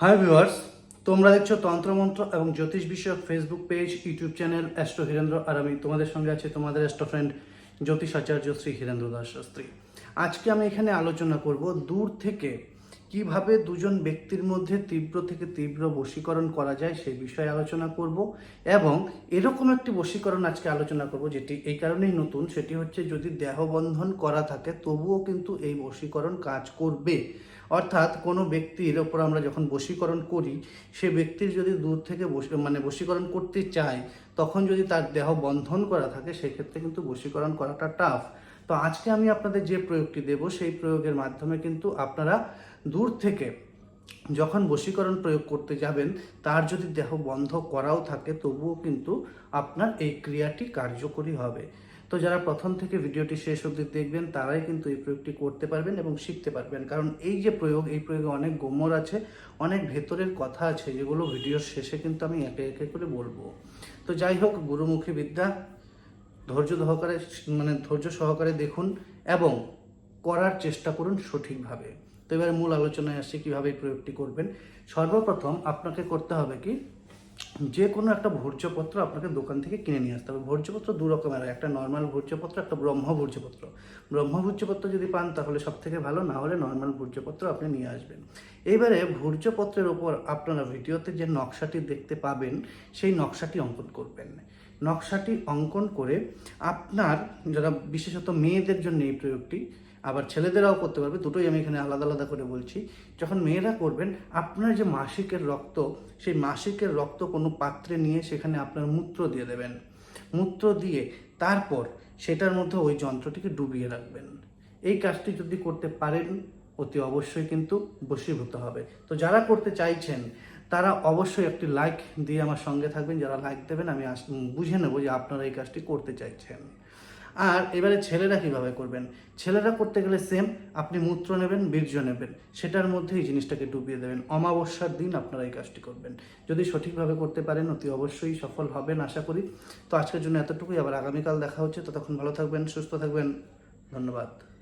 Hi viewers তোমরা দেখছ তন্ত্রমন্ত্র এবং জ্যোতিষ বিষয়ক Facebook page YouTube channel astro Hirendra আর আমি তোমাদের সঙ্গে আছি তোমাদের অ্যাস্ট্রো ফ্রেন্ড জ্যোতিষ আচার্য শ্রী হীরেন্দ্র দাস শাস্ত্রী আজকে আমি এখানে আলোচনা করব দূর থেকে কীভাবে দুজন ব্যক্তির মধ্যে তীব্র থেকে তীব্র বশীকরণ করা যায় সেই বিষয়ে আলোচনা করব এবং এরকম একটি বশীকরণ আজকে আলোচনা করব যেটি এই কারণেই নতুন, সেটি হচ্ছে যদি দেহবন্ধন করা থাকে তবুও কিন্তু এই বশীকরণ কাজ করবে। অর্থাৎ কোনো ব্যক্তির ওপর আমরা যখন বশীকরণ করি, সে ব্যক্তির যদি দূর থেকে মানে বশীকরণ করতে চায়, তখন যদি তার দেহ বন্ধন করা থাকে, সেক্ষেত্রে কিন্তু বশীকরণ করাটা টাফ তো আজকে আমি আপনাদের যে প্রয়োগটি দেব, সেই প্রয়োগের মাধ্যমে কিন্তু আপনারা দূর থেকে যখন বশীকরণ প্রয়োগ করতে যাবেন, তার যদি দেহ বন্ধ করাও থাকে, তবুও কিন্তু আপনার এই ক্রিয়াটি কার্যকরী হবে। তো যারা প্রথম থেকে ভিডিওটি শেষ অবধি দেখবেন, তারাই কিন্তু এই প্রয়োগটি করতে পারবেন এবং শিখতে পারবেন। কারণ এই যে প্রয়োগ, এই প্রয়োগে অনেক গোমর আছে, অনেক ভেতরের কথা আছে, যেগুলো ভিডিওর শেষে কিন্তু আমি একে একে করে বলব। তো যাই হোক, গুরুমুখী বিদ্যা ধৈর্য সহকারে মানে ধৈর্য সহকারে দেখুন এবং করার চেষ্টা করুন সঠিকভাবে। তো এবারে মূল আলোচনায় আসছি কীভাবে এই প্রয়োগটি করবেন। সর্বপ্রথম আপনাকে করতে হবে কি যে কোনো একটা ভোজ্যপত্র আপনাকে দোকান থেকে কিনে নিয়ে আসতে হবে। ভোজ্যপত্র দু রকমের, একটা নর্মাল ভোজ্যপত্র, একটা ব্রহ্ম ভোজ্যপত্র। ব্রহ্ম ভোজ্যপত্র যদি পান তাহলে সব থেকে ভালো, না হলে নর্মাল ভোজ্যপত্র আপনি নিয়ে আসবেন। এইবারে ভোজ্যপত্রের ওপর আপনারা ভিডিওতে যে নকশাটি দেখতে পাবেন, সেই নকশাটি অঙ্কন করবেন। নকশাটি অঙ্কন করে আপনার যারা বিশেষত মেয়েদের জন্য এই প্রয়োগটি, আবার ছেলেদেরাও করতে পারবে, দুটোই আমি এখানে আলাদা আলাদা করে বলছি। যখন মেয়েরা করবেন, আপনার যে মাসিকের রক্ত, সেই মাসিকের রক্ত কোনো পাত্রে নিয়ে সেখানে আপনার মূত্র দিয়ে দেবেন। মূত্র দিয়ে তারপর সেটার মধ্যে ওই যন্ত্রটিকে ডুবিয়ে রাখবেন। এই কাজটি যদি করতে পারেন অতি অবশ্যই কিন্তু বশীভূত হবে। তো যারা করতে চাইছেন, তারা অবশ্যই একটি লাইক দিয়ে আমার সঙ্গে থাকবেন। যারা লাইক দেবেন, আমি বুঝে নেব যে আপনারা এই কাজটি করতে চাইছেন। আর এবারে ছেলেরা কীভাবে করবেন? ছেলেরা করতে গেলে সেম আপনি মূত্র নেবেন, বীর্য নেবেন। সেটার মধ্যে এই জিনিসটাকে ডুবিয়ে দেবেন। অমাবস্যার দিন আপনারা এই কাজটি করবেন। যদি সঠিকভাবে করতে পারেন, অতি অবশ্যই সফল হবেন, আশা করি। তো আজকের জন্য এতটুকুই। আবার আগামীকাল দেখা হচ্ছে। ততক্ষণ ভালো থাকবেন, সুস্থ থাকবেন। ধন্যবাদ।